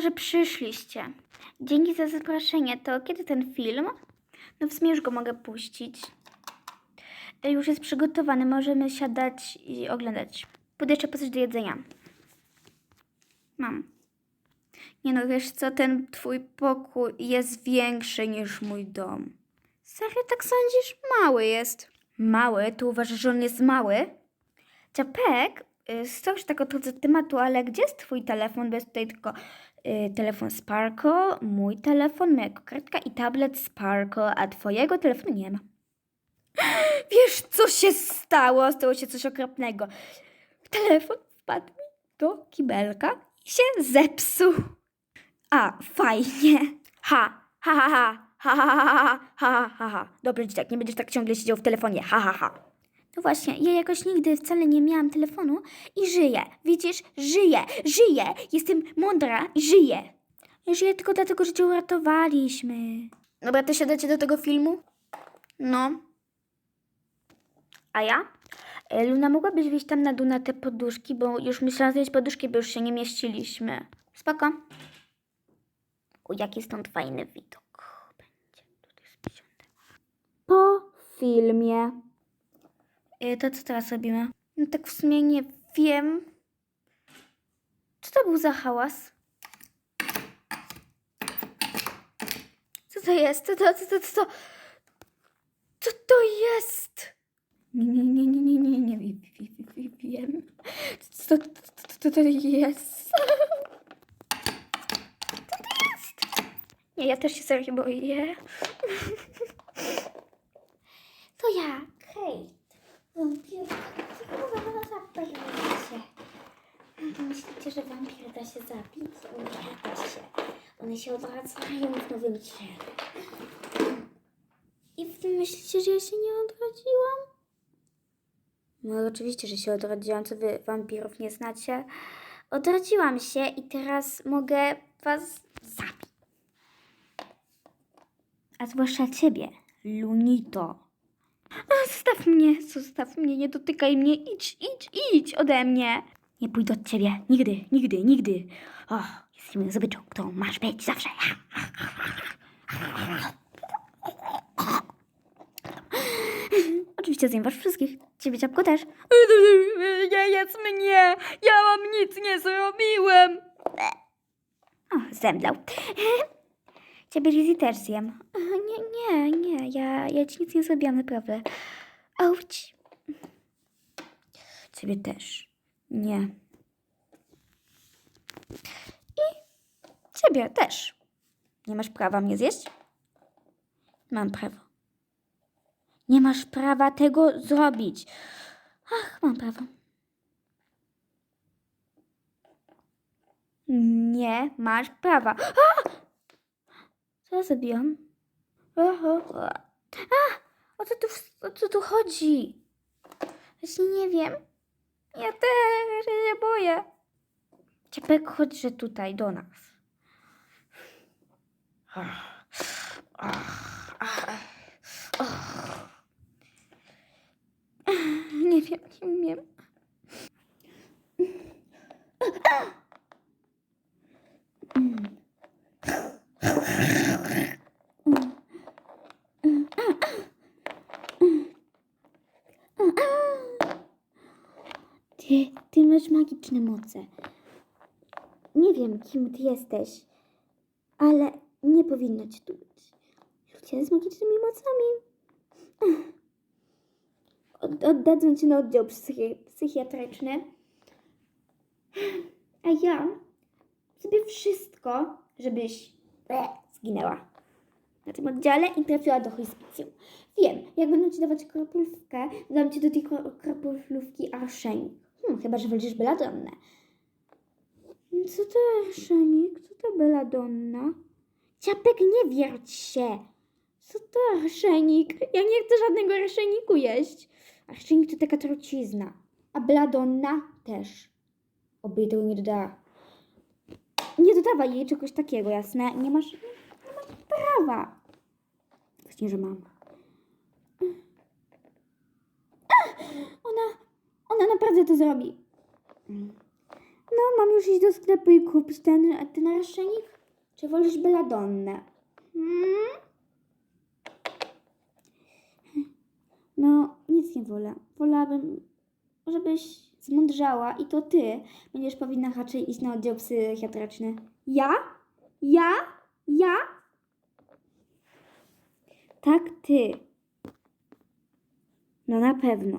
że przyszliście. Dzięki za zaproszenie. To kiedy ten film? No w sumie już go mogę puścić. Już jest przygotowany, możemy siadać i oglądać. Pójdę jeszcze po coś do jedzenia. Mam. Nie no, wiesz co, ten twój pokój jest większy niż mój dom. Serio tak sądzisz? Mały jest. Mały? Tu uważasz, że on jest mały? Ciapek, sorry, że tak odchodzę od tematu, ale gdzie jest twój telefon? Bo jest tutaj tylko y, telefon Sparko, mój telefon, moja kartka i tablet Sparko, a twojego telefonu nie ma. Wiesz, co się stało? Stało się coś okropnego. Telefon wpadł mi do kibelka i się zepsuł. A, fajnie. Ha, ha, ha, ha, ha, ha, ha, ha, ha, ha. Dobrze, dzieciak, nie będziesz tak ciągle siedział w telefonie, ha, ha, ha. No właśnie, ja jakoś nigdy wcale nie miałam telefonu i żyję. Widzisz, żyję, żyję. Jestem mądra i żyję. Ja żyję tylko dlatego, że cię uratowaliśmy. Dobra, to siadacie do tego filmu? No. A ja? E, Luna, mogłabyś wyjść tam na dół na te poduszki, bo już myślałam zjeść poduszki, bo już się nie mieściliśmy. Spoko. O, jaki stąd fajny widok. Będzie tutaj spiesiąte. Po filmie. E, To co teraz robimy? No tak w sumie nie wiem. Co to był za hałas? Co to jest? Co to, co to, co to? Co to jest? Nie, nie, nie, nie, nie, nie, nie, nie, wi- wiem. Co to, to, to, jest? Co to jest? Nie, ja też się serio boję. To ja, Kate. Wampirka. Zapalicie. Myślicie, że wampir da się zabić? Nie da się. One się odwracają w nowym ciele. I myślicie, że ja się nie odrodziłam? No oczywiście, że się odrodziłam. Co wy wampirów nie znacie? Odrodziłam się i teraz mogę was zabić. A zwłaszcza ciebie, Lunito. A, Zostaw mnie, zostaw mnie, nie dotykaj mnie, idź, idź, idź ode mnie. Nie pójdę od ciebie, nigdy, nigdy, nigdy. O, jesteśmy zdobyczą, którą masz być zawsze. Oczywiście zjem was wszystkich, ciebie ciapko też. Nie jedz mnie, ja wam nic nie zrobiłem. O, zemdlał. Ciebie Lizzy też zjem. Nie, nie, nie, ja, ja ci nic nie zrobiłam, naprawdę. Auć. Ciebie też. Nie. I ciebie też. Nie masz prawa mnie zjeść? Mam prawo. Nie masz prawa tego zrobić. Ach, mam prawo. Nie masz prawa. A! Co zrobiłam? A! O co tu, o co tu chodzi? Właśnie nie wiem. Ja też się boję. Ciepek, chodźże tutaj do nas. Nie wiem, nie umiem. Ty, ty masz magiczne moce. Nie wiem, kim ty jesteś, ale nie powinno ci tu być. Ludzie z magicznymi mocami. Od, oddadzą cię na oddział psychi- psychiatryczny. A ja zrobię wszystko, żebyś e, zginęła na tym oddziale i trafiła do hospicjum. Wiem, jak będą ci dawać kroplówkę, dam ci do tej kro- kroplówki arszenik. Hmm, chyba, że wolisz beladonnę. Co to arszenik? Co to beladonna? Ciapek, nie wierć się! Co to arszenik? Ja nie chcę żadnego arszeniku jeść. Arszenik to taka trucizna. A beladonna też. Oby tego nie dodała. Nie dodawaj jej czegoś takiego, jasne? Nie masz, nie masz prawa. Właśnie, że mam. Ach, Ona, naprawdę to zrobi. No, mam już iść do sklepu i kupić ten, ten naszyjnik? Czy wolisz beladonnę? Hmm? No, nic nie wolę. Wolałabym, żebyś zmądrzała i to ty będziesz powinna raczej iść na oddział psychiatryczny. Ja? Ja? Ja? Tak, ty. No na pewno.